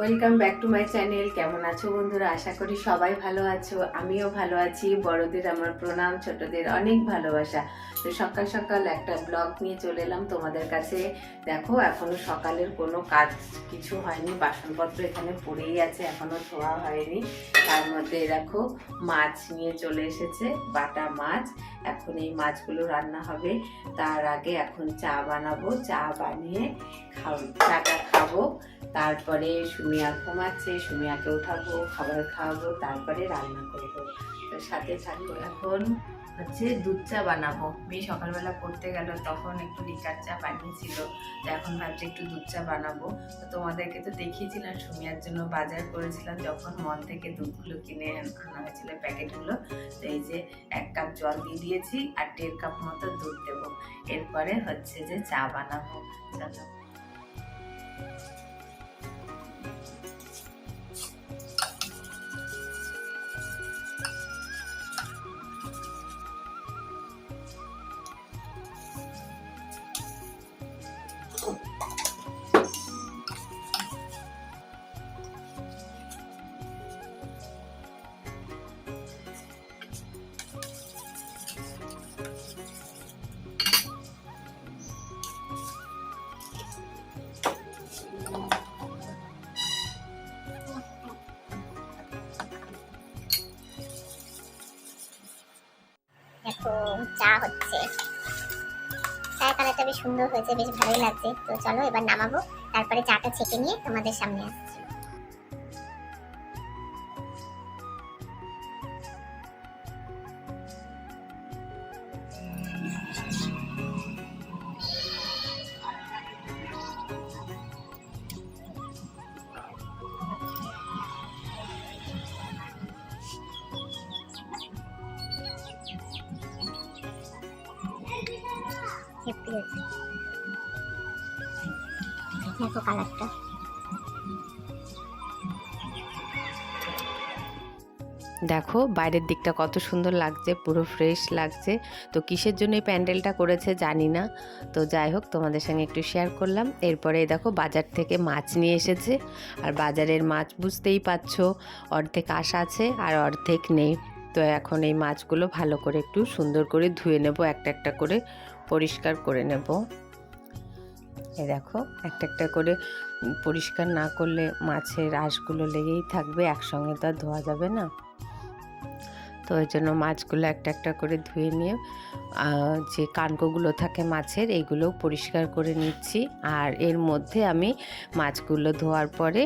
Welcome back to my channel কেমন আছো বন্ধুরা? আশা করি সবাই ভালো আছো। আমিও ভালো আছি। বড়দের আমার প্রণাম, ছোটদের অনেক ভালোবাসা। তো সকাল সকাল একটা ব্লগ নিয়ে চলে এলাম তোমাদের কাছে। দেখো, এখনও সকালের কোনো কাজ কিছু হয়নি, বাসনপত্র এখানে পড়েই আছে, এখনও ধোয়া হয়নি। তার মধ্যে দেখো, মাছ নিয়ে চলে এসেছে, বাটা মাছ। এখন এই মাছগুলো রান্না হবে। তার আগে এখন চা বানাবো, চা বানিয়ে খাও চাটা খাব। তারপরে সুমিয়া ঘুমাচ্ছে, সুমিয়াকে উঠাবো, খাবার খাওয়াবো, তারপরে রান্না করব। তো সাথে থাকব এখন। হচ্ছে দুধ চা বানাবো। মেয়ে সকালবেলা পড়তে গেল, তখন একটু লিকার চা বানিয়েছিল, তো এখন ভাবছি একটু দুধ চা বানাবো। তো তোমাদেরকে তো দেখিয়েছিলাম, সুমিয়ার জন্য বাজার করেছিলাম, যখন মল থেকে দুধগুলো কিনে আনা হয়েছিল প্যাকেটগুলো, তো এই যে এক কাপ জল দিয়ে দিয়েছি আর দেড় কাপ মতো দুধ দেবো। এরপরে হচ্ছে যে চা বানাবো। চলো। বেশ সুন্দর হয়েছে, বেশ ভালোই লাগছে। তো চলো এবার নামাবো, তারপরে চাটা ছেঁকে নিয়ে তোমাদের সামনে আসছি। হেপি হয়েছে দেখো কালারটা। দেখো, বাইরের দিকটা কত সুন্দর লাগছে, পুরো ফ্রেশ লাগছে। তো কিসের জন্য এই প্যান্ডেলটা করেছে জানি না। তো যাই হোক, তোমাদের সঙ্গে একটু শেয়ার করলাম। এরপরে দেখো, বাজার থেকে মাছ নিয়ে এসেছে। আর বাজারের মাছ বুঝতেই পারছ, অর্ধেক আশা আছে আর অর্ধেক নেই। তো এখন এই মাছগুলো ভালো করে একটু সুন্দর করে ধুয়ে নেব, একটা একটা করে পরিষ্কার করে নেব। এই দেখো, একটা একটা করে পরিষ্কার না করলে মাছের আঁশগুলো লেগেই থাকবে, একসঙ্গে তো আর ধোয়া যাবে না। তো ওই জন্য মাছগুলো একটা একটা করে ধুয়ে নিয়ে যে কানকোগুলো থাকে মাছের এইগুলো পরিষ্কার করে নিচ্ছি। আর এর মধ্যে আমি মাছগুলো ধোয়ার পরে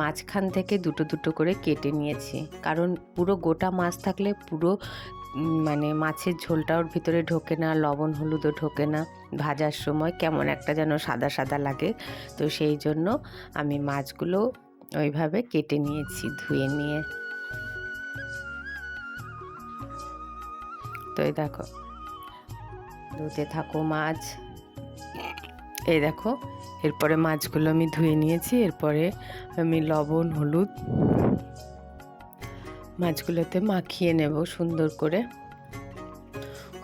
মাঝখান থেকে দুটো দুটো করে কেটে নিয়েছি। কারণ পুরো গোটা মাছ থাকলে পুরো মানে মাছের ঝোলটা ওর ভিতরে ঢোকে না, লবণ হলুদও ঢোকে না। ভাজার সময় কেমন একটা যেন সাদা সাদা লাগে। তো সেই জন্য আমি মাছগুলো ওইভাবে কেটে নিয়েছি, ধুয়ে নিয়ে। তো এই দেখো, ধুতে থাকো মাছ। এই দেখো, এরপরে মাছগুলো আমি ধুয়ে নিয়েছি, এরপরে আমি লবণ, হলুদ মাছগুলোতে মাখিয়ে নেব সুন্দর করে।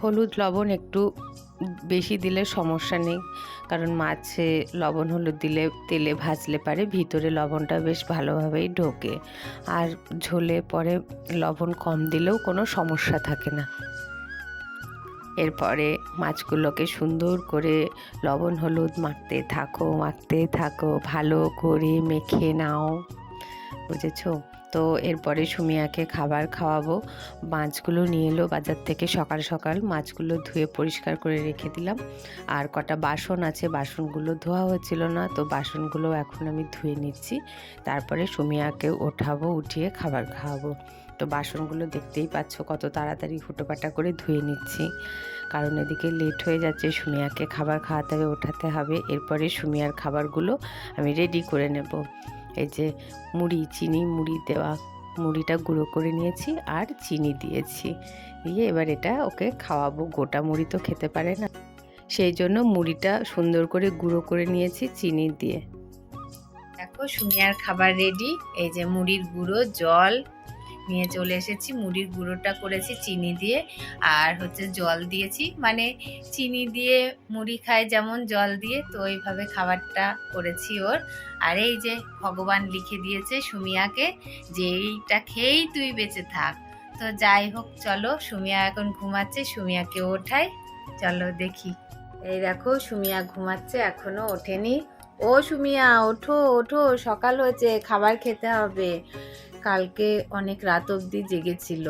হলুদ, লবণ একটু বেশি দিলে সমস্যা নেই, কারণ মাছে লবণ হলুদ দিলে তেলে ভাজলে পারে, ভিতরে লবণটা বেশ ভালোভাবেই ঢোকে। আর ঝোলে পরে লবণ কম দিলেও কোনো সমস্যা থাকে না। এরপরে মাছগুলোকে সুন্দর করে লবণ, হলুদ মাখতে থাকো মাখতে থাকো, ভালো করে মেখে নাও। বুঝেছ? তো এরপরে সুমিয়াকে খাবার খাওয়াবো। মাছগুলো নিয়ে এলো বাজার থেকে সকাল সকাল। মাছগুলো ধুয়ে পরিষ্কার করে রেখে দিলাম। আর কটা বাসন আছে, বাসনগুলো ধোয়া হচ্ছিল না, তো বাসনগুলো এখন আমি ধুয়ে নিচ্ছি। তারপরে সুমিয়াকে ওঠাবো, উঠিয়ে খাবার খাওয়াবো। তো বাসনগুলো দেখতেই পাচ্ছ কত তাড়াতাড়ি হুটোপাটা করে ধুয়ে নিচ্ছি। কারণ এদিকে লেট হয়ে যাচ্ছে, সুমিয়াকে খাবার খাওয়াতে হবে, ওঠাতে হবে। এরপরে সুমিয়ার খাবারগুলো আমি রেডি করে নেব। এই যে মুড়ি, চিনি মুড়ি দেওয়া মুড়িটা গুঁড়ো করে নিয়েছি আর চিনি দিয়েছি। দিয়ে এবার এটা ওকে খাওয়াবো। গোটা মুড়ি তো খেতে পারে না। সেই জন্য মুড়িটা সুন্দর করে গুঁড়ো করে নিয়েছি চিনি দিয়ে। দেখো, সুমিয়ার খাবার রেডি এই যে মুড়ির গুঁড়ো, জল নিয়ে চলে এসেছি। মুড়ির গুঁড়োটা করেছি চিনি দিয়ে আর হচ্ছে জল দিয়েছি। মানে চিনি দিয়ে মুড়ি খায় যেমন জল দিয়ে, তো ওইভাবে খাবারটা করেছি ওর। আর এই যে ভগবান লিখে দিয়েছে সুমিয়াকে যে এইটা খেয়েই তুই বেঁচে থাক। তো যাই হোক, চলো সুমিয়া এখন ঘুমাচ্ছে সুমিয়াকে ওঠাই। চলো দেখি। এই দেখো, সুমিয়া ঘুমাচ্ছে, এখনও ওঠেনি। ও সুমিয়া, ওঠো ওঠো, সকাল হয়েছে, খাবার খেতে হবে। কালকে অনেক রাত অবধি জেগেছিল।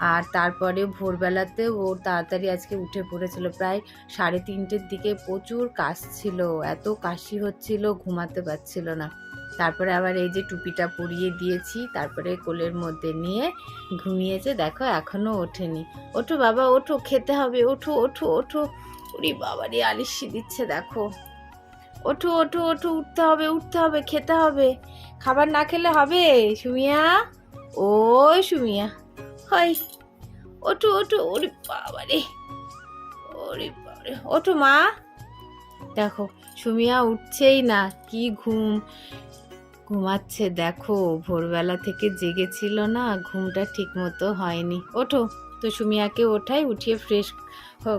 আর তারপরে ভোরবেলাতে ও তাড়াতাড়ি আজকে উঠে পড়েছিল। প্রায় সাড়ে তিনটের দিকে প্রচুর কাশ ছিল। এত কাশি হচ্ছিল, ঘুমাতে পারছিল না। তারপরে আবার এই যে টুপিটা পরিয়ে দিয়েছি, তারপরে কোলের মধ্যে নিয়ে ঘুমিয়েছে। দেখো এখনও ওঠেনি। ওঠো বাবা, ওঠো, খেতে হবে। ওঠো ওঠো ওঠো। ওরে বাবা রে, আলিশি দিচ্ছে, দেখো। ওঠো ওঠো ওঠো, উঠতে হবে উঠতে হবে, খেতে হবে। খাবার না খেলে হবে? সুমিয়া? ও সুমিয়া। হয় ওঠো ওঠো। ওরে বাবা রে ওরে বাবা রে ওঠো মা। দেখো, সুমিয়া উঠছেই না। কি ঘুম। ঘুমাচ্ছে, দেখো, ভোরবেলা থেকে জেগেছিল না, ঘুমটা ঠিক মতো হয়নি। ওঠো, তো সুমিয়াকে ওঠাই, উঠিয়ে ফ্রেশ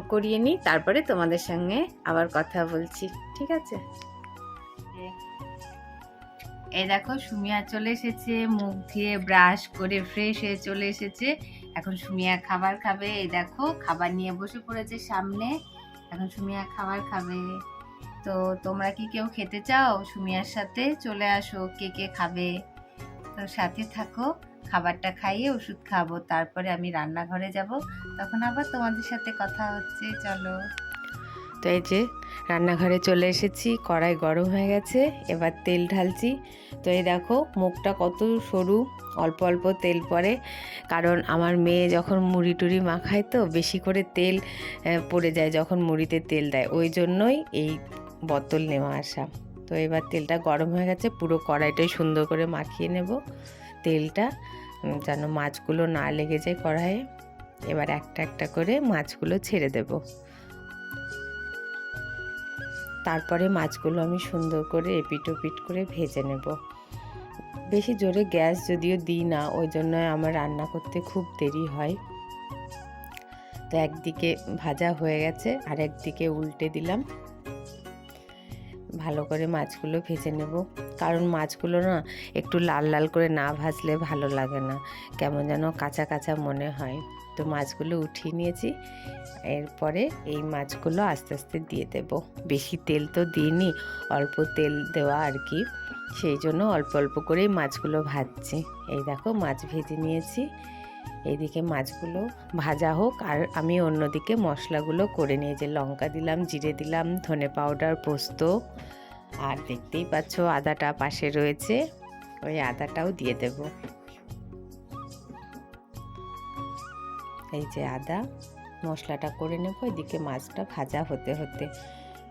করিয়ে নিই। তারপরে তোমাদের সঙ্গে আবার কথা বলছি। ঠিক আছে? এই দেখো, সুমিয়া চলে এসেছে, মুখ ধুয়ে ব্রাশ করে ফ্রেশ হয়ে চলে এসেছে। এখন সুমিয়া খাবার খাবে, এই দেখো, খাবার নিয়ে বসে পড়েছে সামনে। এখন সুমিয়া খাবার খাবে। তো তোমরা কি কেউ খেতে চাও? সুমিয়ার সাথে চলে আসো, কে কে খাবে? তো সাথে থাকো, খাবারটা খাইয়ে ওষুধ খাব, তারপরে আমি রান্নাঘরে যাব। তখন আবার তোমাদের সাথে কথা হচ্ছে, চলো। তো এই যে রান্নাঘরে চলে এসেছি, কড়াই গরম হয়ে গেছে, এবার তেল ঢালছি। তো এই দেখো, মুখটা কত সরু, অল্প অল্প তেল পড়ে। কারণ আমার মেয়ে যখন মুড়ি টুড়ি মাখায় তো বেশি করে তেল পড়ে যায় যখন মুড়িতে তেল দেয়। ওই জন্যই এই বোতল নেওয়া আসা। তো এবার তেলটা গরম হয়ে গেছে, পুরো কড়াইটাই সুন্দর করে মাখিয়ে নেব। তেলটা যেন মাছগুলো না লেগে যায় কড়াইয়ে। এবার একটা একটা করে মাছগুলো ছেড়ে দেব। তারপরে মাছগুলো আমি সুন্দর করে এপিট ওপিট করে ভেজে নেব। বেশি জোরে গ্যাস যদিও দিই না, ওই জন্য আমার রান্না করতে খুব দেরি হয়। তো একদিকে ভাজা হয়ে গেছে, আর একদিকে উল্টে দিলাম। ভালো করে মাছগুলো ভেজে নেব। কারণ মাছগুলো না একটু লাল লাল করে না ভাজলে ভালো লাগে না, কেমন যেন কাঁচা কাঁচা মনে হয়। তো মাছগুলো উঠিয়ে নিয়েছি। এরপরে এই মাছগুলো আস্তে আস্তে দিয়ে দেব। বেশি তেল তো দিইনি, অল্প তেল দেওয়া আর কি। সেই জন্য অল্প অল্প করেই মাছগুলো ভাজছি। এই দেখো মাছ ভেজে নিয়েছি। এইদিকে মাছগুলো ভাজা হোক আর আমি অন্যদিকে মশলাগুলো করে নিয়ে যে লঙ্কা দিলাম, জিরে দিলাম, ধনে পাউডার, পোস্ত আর দেখতেই পাচ্ছ আদাটা পাশে রয়েছে। ওই আদাটাও দিয়ে দেব। এই যে আদা মশলাটা করে নেব, এদিকে মাছটা ভাজা হতে হতে।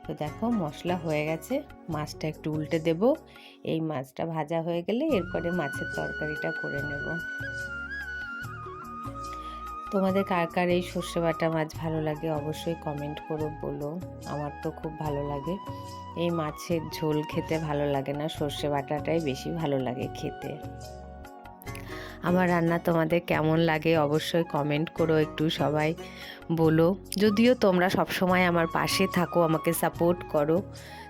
তো দেখো মশলা হয়ে গেছে, মাছটা একটু উল্টে দেব। এই মাছটা ভাজা হয়ে গেলে এরপরে মাছের তরকারিটা করে নেব। তোমাদের কার কার এই সর্ষে বাটা মাছ ভালো লাগে অবশ্যই কমেন্ট করো বলো। আমার তো খুব ভালো লাগে। এই মাছের ঝোল খেতে ভালো লাগে না, সর্ষে বাটাটাই বেশি ভালো লাগে খেতে। আমার রান্না তোমাদের কেমন লাগে অবশ্যই কমেন্ট করো একটু সবাই বলো। যদিও তোমরা সবসময় আমার পাশে থাকো, আমাকে সাপোর্ট করো।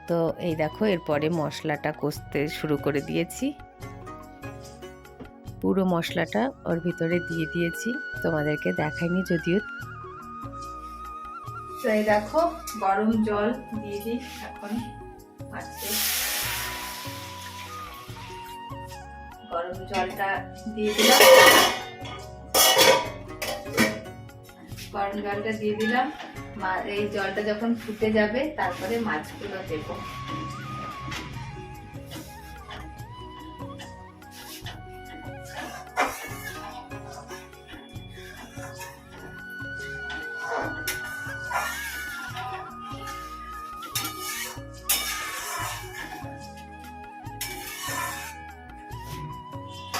তো এই দেখো, এরপরে মশলাটা কষতে শুরু করে দিয়েছি। পুরো মশলাটা ওর ভিতরে দিয়ে দিয়েছি। তোমাদেরকে দেখাইনি যদিও। তো এই দেখো, গরম জল দিয়ে দিই এখন। গরম জলটা দিয়ে দিলাম। গরম জলটা দিয়ে দিলাম। এই জলটা যখন ফুটে যাবে, তারপরে মাছগুলো দেবো।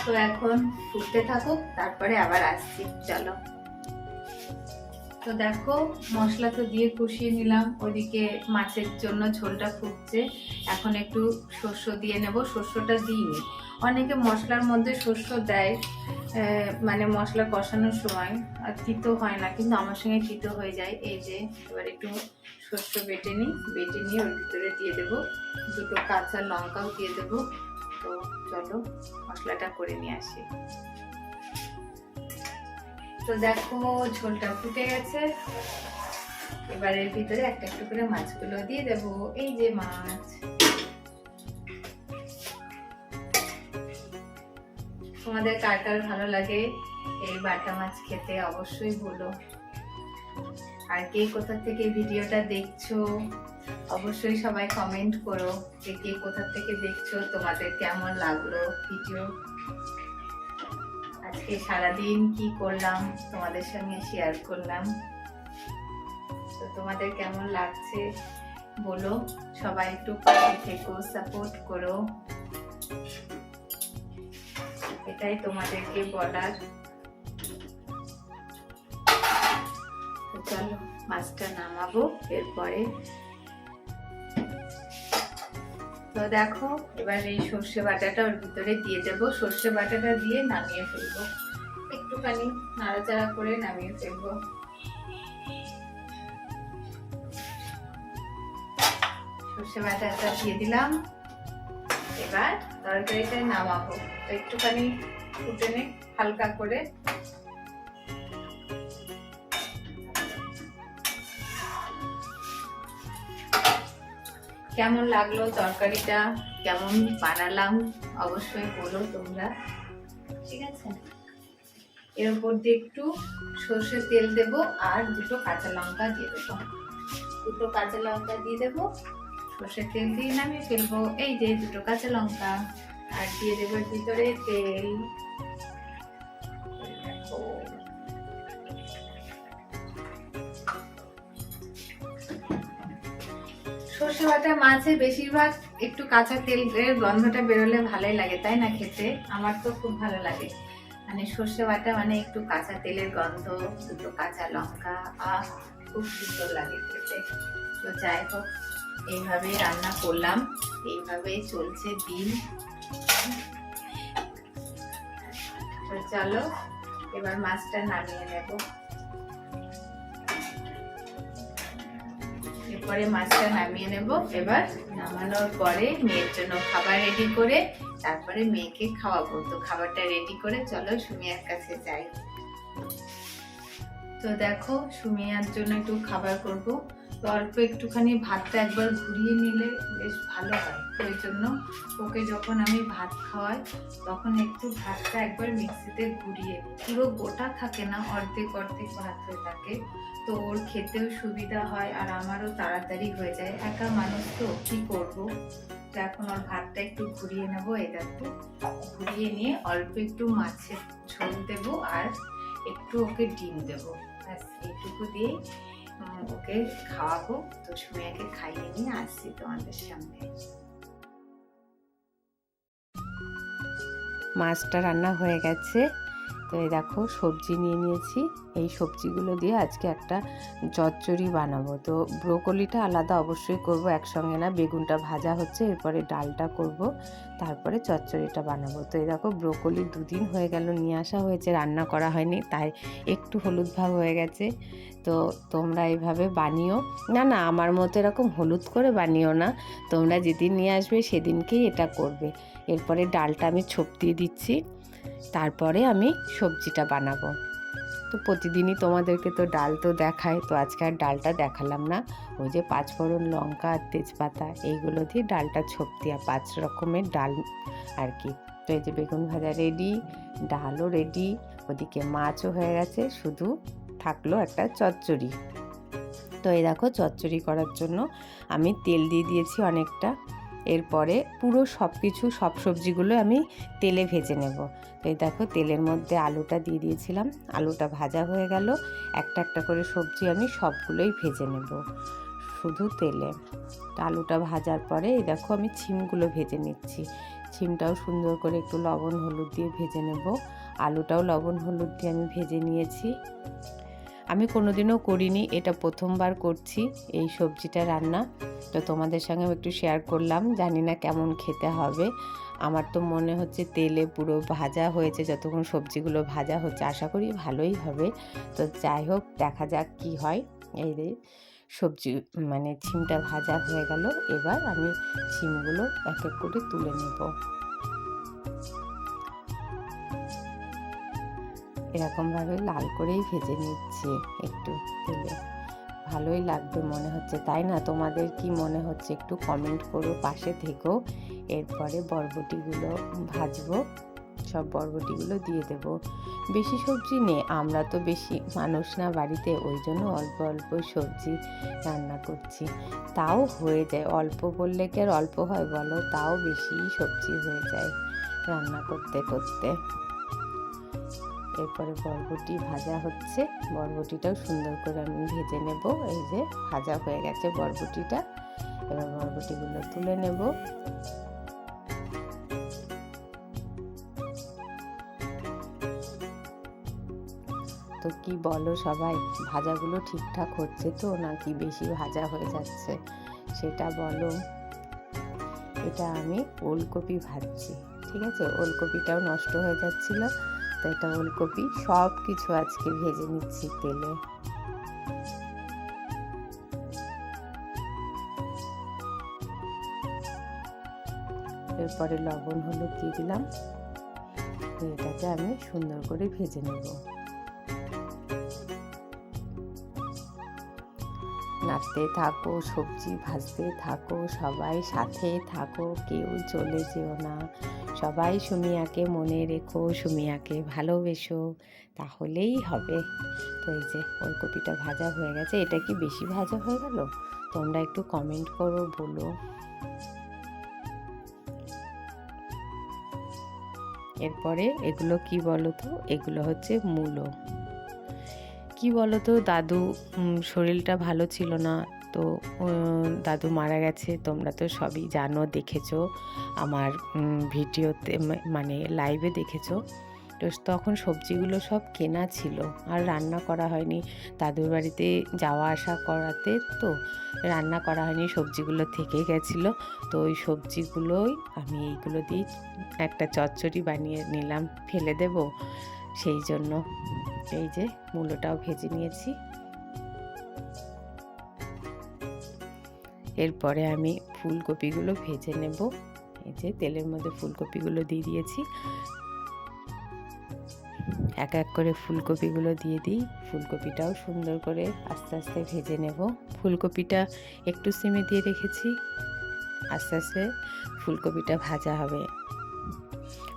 তো এখন ফুটতে থাকুক তারপরে আবার আসছি, চলো। তো দেখো, মশলা তো দিয়ে কষিয়ে নিলাম, ওদিকে মাছের জন্য ঝোলটা ফুটছে। এখন একটু শস্য দিয়ে নেব শস্যটা দিইনি। অনেকে মশলার মধ্যে শস্য দেয় মানে মশলা কষানোর সময়, আর তিতো হয় না, কিন্তু আমার সঙ্গে তিতো হয়ে যায়। এই যে, এবার একটু শস্য বেটে নিই, বেটে নিয়ে ওর ভিতরে দিয়ে দেবো। দুটো কাঁচা লঙ্কাও দিয়ে দেবো। তো চলো, মশলাটা করে নিয়ে আসি। তো দেখো, ঝোলটা ফুটে গেছে। এবার ভিতরে একটা একটু করে মাছগুলো দিয়ে দেবো। এই যে মাছ। তোমাদের কার কার ভালো লাগে এই বাটা মাছ খেতে অবশ্যই বলো। আর কে কোথা থেকে ভিডিওটা দেখছ? অবশ্যই সবাই কমেন্ট করো যে কে কোথা থেকে দেখছ, তোমাদের কেমন লাগল ভিডিও আজকে সারাদিন কি করলাম, তোমাদের সঙ্গে শেয়ার করলাম। তো তোমাদের কেমন লাগছে বলো, সবাই একটু পাশে থেকো সাপোর্ট করো। এটাই তোমাদেরকে বলার। চলো, মাছটা নামাবো, এরপরে তো দেখো, এবার এই সর্ষে বাটাটা ওর ভিতরে দিয়ে দেব। সর্ষে বাটাটা দিয়ে নামিয়ে ফেলব। একটুখানি নাড়াচাড়া করে নামিয়ে ফেলব। সর্ষে বাটাটা দিয়ে দিলাম। এবার তরকারিটা নামাবো। তো একটুখানি ফুটে হালকা করে। কেমন লাগল তরকারিটা? কেমন বানালাম? অবশ্যই বলো তোমরা। ঠিক আছে? এর উপর দিয়ে একটু সর্ষের তেল দেব আর দুটো কাঁচা লঙ্কা দিয়ে দেবো। দুটো কাঁচা লঙ্কা দিয়ে দেবো। সর্ষের তেল দিয়ে নামিয়ে ফেলব। এই যে দুটো কাঁচা লঙ্কা। আর দিয়ে দেবো ভিতরে তেল। সর্ষে বাটা মাছে বেশিরভাগ একটু কাঁচা তেলের গন্ধটা বেরোলে ভালোই লাগে, তাই না খেতে? আমার তো খুব ভালো লাগে। মানে সর্ষে বাটা মানে একটু কাঁচা তেলের গন্ধ, দুটো কাঁচা লঙ্কা, আহ, খুব সুন্দর লাগে খেতে। তো যাই হোক, এইভাবেই রান্না করলাম। এইভাবেই চলছে দিন। তো চলো, এবার মাছটা নামিয়ে নেব। এরপরে মাছটা নামিয়ে নেব। এবার নামানোর পরে মেয়ের জন্য খাবার রেডি করে তারপরে মেয়েকে খাওয়াবো। তো খাবারটা রেডি করে চলো সুমিয়ার কাছে যাই। তো দেখো সুমিয়ার জন্য একটু খাবার করব। অল্প একটুখানি ভাতটা একবার ঘুরিয়ে নিলে বেশ ভালো হয়। ওই জন্য ওকে যখন আমি ভাত খাওয়াই তখন একটু ভাতটা একবার মিক্সিতে ঘুরিয়ে পুরো গোটা থাকে না অর্ধেক অর্ধেক ভাত হয়ে থাকে। তো ওর খেতেও সুবিধা হয় আর আমারও তাড়াতাড়ি হয়ে যায়। একা মানুষ তো কি করব? তো এখন ওর ভাতটা একটু ঘুরিয়ে নেব এই দেখো। ঘুরিয়ে নিয়ে অল্প একটু মাছের ঝোল দেবো আর একটু ওকে ডিম দেবো। ব্যাস এইটুকু দিয়ে উম, ওকে খাওয়াবো। তো সুমিয়াকে খাইয়ে নিয়ে আসছি তোমাদের সামনে। মাছটা রান্না হয়ে গেছে। এই দেখো সবজি নিয়ে নিয়েছি। এই সবজিগুলো দিয়ে আজকে একটা চচ্চড়ি বানাবো। তো ব্রোকলিটা আলাদা অবশ্যই করব, একসঙ্গে না। বেগুনটা ভাজা হচ্ছে, এরপরে ডালটা করব, তারপরে চচ্চড়িটা বানাবো। তো এই দেখো ব্রোকলি দুদিন হয়ে গেল, নিয়ে আসা হয়েছে, রান্না করা হয়নি, তাই একটু হলুদ ভাব হয়ে গেছে। তো তোমরা এইভাবে বানিও। না না, আমার মতো এরকম হলুদ করে বানিও না। তোমরা যেদিন নিয়ে আসবে সেদিনকেই এটা করবে। এরপরে ডালটা আমি ছোপ দিয়ে দিচ্ছি। তারপরে আমি সবজিটা বানাবো। তো প্রতিদিনই তোমাদেরকে তো ডাল তো দেখায়, তো আজকে আর ডালটা দেখালাম না। ওই যে পাঁচফোড়ন লঙ্কা আর তেজপাতা, এইগুলো দিয়ে ডালটা ছোপ দেওয়া পাঁচ রকমের ডাল আর কি। তো এই যে বেগুন ভাজা রেডি ডালও রেডি ওদিকে মাছও হয়ে গেছে, শুধু থাকল একটা চচ্চড়ি। তো এই দেখো, চচ্চড়ি করার জন্য আমি তেল দিয়ে দিয়েছি অনেকটা। এরপরে পুরো সব কিছু সব সবজিগুলো আমি তেলে ভেজে নেব। তো এই দেখো তেলের মধ্যে আলুটা দিয়ে দিয়েছিলাম। আলুটা ভাজা হয়ে গেল। একটা একটা করে সবজি আমি সবগুলোই ভেজে নেব শুধু তেলে। আলুটা ভাজার পরে এই দেখো আমি ছিমগুলো ভেজে নিচ্ছি। ছিমটাও সুন্দর করে একটু লবণ হলুদ দিয়ে ভেজে নেব। আলুটাও লবণ হলুদ দিয়ে আমি ভেজে নিয়েছি। আমি কোনোদিনও করিনি, এটা প্রথমবার করছি এই সবজিটা রান্না। তো তোমাদের সঙ্গেও একটু শেয়ার করলাম, জানি না কেমন খেতে হবে। আমার তো মনে হচ্ছে তেলে পুরো ভাজা হয়েছে, যতক্ষণ সবজিগুলো ভাজা হচ্ছে, আশা করি ভালোই হবে। তো যাই হোক, দেখা যাক কি হয়। এই রে সবজি মানে ছিমটা ভাজা হয়ে গেল, এবার আমি ছিমগুলো এক এক করে তুলে নেব। এরকমভাবে লাল করেই ভেজে নিচ্ছি একটু তেলে। ভালোই লাগবে মনে হচ্ছে, তাই না? তোমাদের কি মনে হচ্ছে? একটু কমেন্ট করো পাশে থেকো এরপরে বরবটিগুলো ভাজবো, সব বরবটিগুলো দিয়ে দেব। বেশি সবজি নেই, আমরা তো বেশি মানুষ না বাড়িতে, ওই জন্য অল্প অল্প সবজি রান্না করছি। তাও হয়ে যায়, অল্প বললে কি আর অল্প হয় বলো? তাও বেশি সবজি হয়ে যায় রান্না করতে করতে। এরপরে বরবটি ভাজা হচ্ছে। বরবটিটাও সুন্দর করে আমি ভেজে নেব। এই যে ভাজা হয়ে গেছে বরবটিটা। এবার বরবটিগুলো তুলে নেব। তো কি বলো সবাই, ভাজাগুলো ঠিকঠাক হচ্ছে তো নাকি বেশি ভাজা হয়ে যাচ্ছে? সেটা বলো। এটা আমি ওলকপি ভাজছি, ঠিক আছে? ওলকপিটাও নষ্ট হয়ে যাচ্ছিল। তো এটা ওলকপি সব কিছু আজকে ভেজে নিচ্ছি তেলে। এরপরে লবণ, হলুদ দিয়ে দিলাম। এটাকে আমি সুন্দর করে ভেজে নেব। নাড়তে থাকো, সবজি ভাজতে থাকো, সবাই সাথে থাকো, কেউ চলে যেও না। সবাই সুমিয়াকে মনে রেখো, সুমিয়াকে ভালোবেসো, তাহলেই হবে। তো এই যে ওলকপিটা ভাজা হয়ে গেছে, এটা কি বেশি ভাজা হয়ে গেল? তোমরা একটু কমেন্ট করো, বলো। এরপরে এগুলো কি বলো তো এগুলো হচ্ছে মূলো। কি বলো তো দাদু শরীরটা ভালো ছিল না তো দাদু মারা গেছে, তোমরা তো সবই জানো, দেখেছ, আমার ভিডিওতে মানে লাইভে দেখেছ। তো তখন সবজিগুলো সব কেনা ছিল, আর রান্না করা হয়নি। দাদুর বাড়িতে যাওয়া আসা করাতে তো রান্না করা হয়নি, সবজিগুলো থেকে গেছিল। তো ওই সবজিগুলোই আমি এইগুলো দিয়ে একটা চচ্চড়ি বানিয়ে নিলাম, ফেলে দেব। সেই জন্য এই যে, মূলোটাও ভেজে নিয়েছি। এরপরে আমি ফুলকপিগুলো ভেজে নেব। এই যে তেলের মধ্যে ফুলকপিগুলো দিয়ে দিয়েছি। এক এক করে ফুলকপিগুলো দিয়ে দিই। ফুলকপিটাও সুন্দর করে আস্তে আস্তে ভেজে নেব। ফুলকপিটা একটু সিমে দিয়ে রেখেছি। আস্তে আস্তে ফুলকপিটা ভাজা হবে।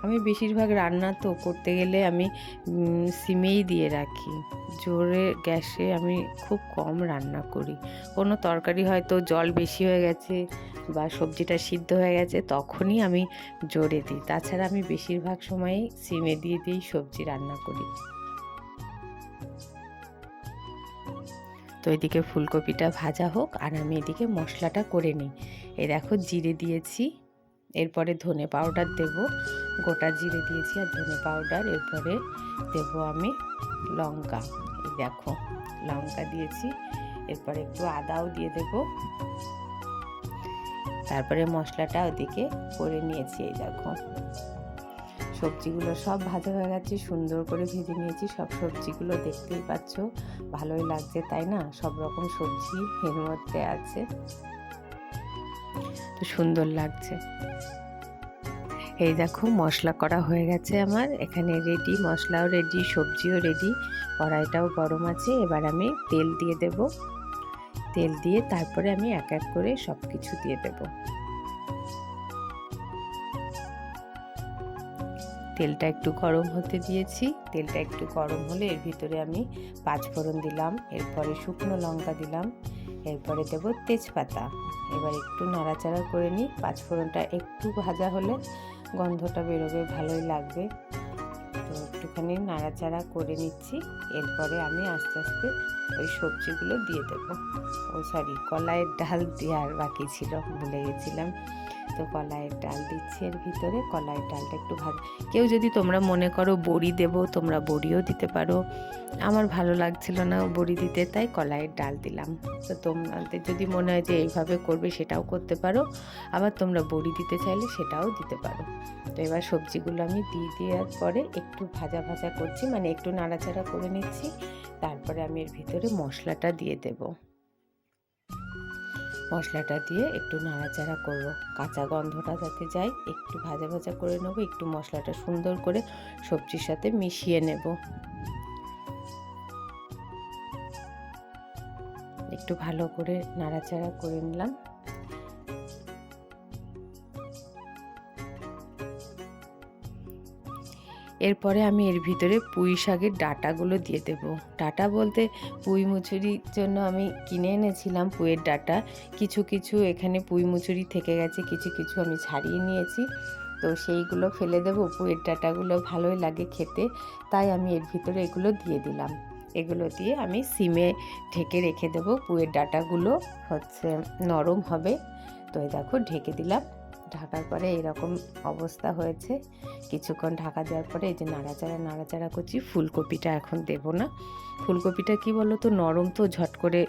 আমি বেশিরভাগ রান্না তো করতে গেলে আমি সিমেই দিয়ে রাখি। জোরে, গ্যাসে আমি খুব কম রান্না করি। কোনো তরকারি হয়তো জল বেশি হয়ে গেছে বা সবজিটা সিদ্ধ হয়ে গেছে, তখনই আমি জোরে দিই। তাছাড়া আমি বেশিরভাগ সময়ই সিমে দিয়ে দিয়েই সবজি রান্না করি। তো এদিকে ফুলকপিটা ভাজা হোক, আর আমি এদিকে মশলাটা করে নিই। এই দেখো, জিরে দিয়েছি। এরপরে ধনে পাউডার দেব। গোটা জিরে দিয়েছি আর ধনে পাউডার এরপরে দেব আমি লঙ্কা। দেখো, লঙ্কা দিয়েছি, এরপরে একটু আদাও দিয়ে দেব। তারপরে মশলাটা ওদিকে করে নিয়েছি, এই দেখো। সবজিগুলো সব ভাজা হয়ে গেছে, সুন্দর করে ভেজে নিয়েছি, সব সবজিগুলো দেখতেই পাচ্ছ, ভালোই লাগছে, তাই না? সব রকম সবজি এর মধ্যে আছে। তো সুন্দর লাগছে। এই দেখো মশলা করা হয়ে গেছে আমার। এখানে রেডি মশলাও রেডি সবজিও রেডি কড়াইটাও গরম আছে, এবার আমি তেল দিয়ে দেব। তেল দিয়ে তারপরে আমি এক এক করে সব কিছু দিয়ে দেব। তেলটা একটু গরম হতে দিয়েছি। তেলটা একটু গরম হলে এর ভিতরে আমি পাঁচ ফোড়ন দিলাম, এরপরে শুকনো লঙ্কা দিলাম, এরপরে দেব তেজপাতা। এবার একটু নাড়াচাড়া করে নিই। পাঁচ ফোড়নটা একটু ভাজা হলে গন্ধটা বেরোবে, ভালোই লাগবে। তো একটুখানি নাড়াচাড়া করে নিচ্ছি। এরপরে আমি আস্তে আস্তে ওই সবজিগুলো দিয়ে দেবো। ও সরি, কলাইয়ের ডাল দেওয়ার বাকি ছিল, ভুলে গেছিলাম। তো কলাইয়ের ডাল দিচ্ছি এর ভিতরে কলাইয়ের ডালটা একটু ভাজ, কেউ যদি তোমরা মনে করো বড়ি দেবো, তোমরা বড়িও দিতে পারো। আমার ভালো লাগছিল না বড়ি দিতে, তাই কলাইয়ের ডাল দিলাম। তো তোমাদের যদি মনে হয় যে এইভাবে করবে সেটাও করতে পারো, আবার তোমরা বড়ি দিতে চাইলে সেটাও দিতে পারো। তো এবার সবজিগুলো আমি দিয়ে দেওয়ার পরে একটু ভাজা ভাজা করছি মানে একটু নাড়াচাড়া করে নিচ্ছি। তারপরে আমি এর ভিতরে মশলাটা দিয়ে দেব। মশলাটা দিয়ে একটু নাড়াচাড়া করব। কাঁচা গন্ধটা যাতে যায়, একটু ভাজা ভাজা করে নেব, একটু মশলাটা সুন্দর করে সবজির সাথে মিশিয়ে নেব। একটু ভালো করে নাড়াচাড়া করে নিলাম। এরপরে আমি এর ভিতরে পুঁই শাকের ডাটাগুলো দিয়ে দেব। ডাটা বলতে পুঁই মুচুরির জন্য আমি কিনে এনেছিলাম পুঁয়ের ডাটা। কিছু কিছু এখানে পুঁই মুচুরি থেকে গেছে, কিছু কিছু আমি ছাড়িয়ে নিয়েছি। তো সেইগুলো ফেলে দেবো পুঁয়ের ডাটাগুলো ভালোই লাগে খেতে। তাই আমি এর ভিতরে এগুলো দিয়ে দিলাম। এগুলো দিয়ে আমি সিমে ঢেকে রেখে দেবো পুঁয়ের ডাটাগুলো হচ্ছে নরম হবে। তো দেখো, ঢেকে দিলাম। ঢাকার পরে এরকম অবস্থা হয়েছে। কিছুক্ষণ ঢাকা দেওয়ার পরে এই যে নাড়াচাড়া নাড়াচাড়া করছি, ফুলকপিটা এখন দেব না। ফুলকপিটা কি বলো তো নরম তো ঝট করে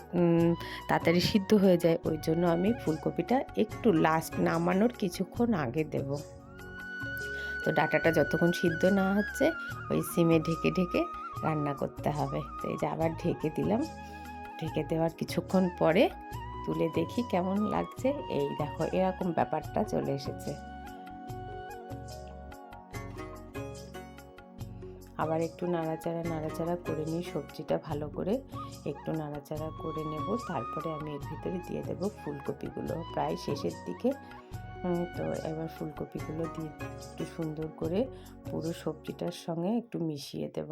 তাড়াতাড়ি সিদ্ধ হয়ে যায়। ওই জন্য আমি ফুলকপিটা একটু লাস্ট নামানোর কিছুক্ষণ আগে দেব। তো ডাটাটা যতক্ষণ সিদ্ধ না হচ্ছে, ওই সিমে ঢেকে ঢেকে রান্না করতে হবে। তো এই যে আবার ঢেকে দিলাম। ঢেকে দেওয়ার কিছুক্ষণ পরে তুলে দেখি কেমন লাগছে। এই দেখো, এরকম ব্যাপারটা চলে এসেছে। আবার একটু নাড়াচাড়া নাড়াচাড়া করে নিই সবজিটা ভালো করে একটু নাড়াচাড়া করে নেব। তারপরে আমি এর ভিতরে দিয়ে দেবো ফুলকপিগুলো। প্রায় শেষের দিকে তো এবার ফুলকপিগুলো দিয়ে একটু সুন্দর করে পুরো সবজিটার সঙ্গে একটু মিশিয়ে দেব।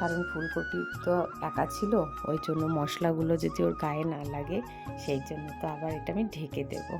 কারণ ফুলকপি তো একা ছিল, ওই জন্য মশলাগুলো যদি ওর গায়ে না লাগে, সেই জন্য তো আবার এটা আমি ঢেকে দেবো।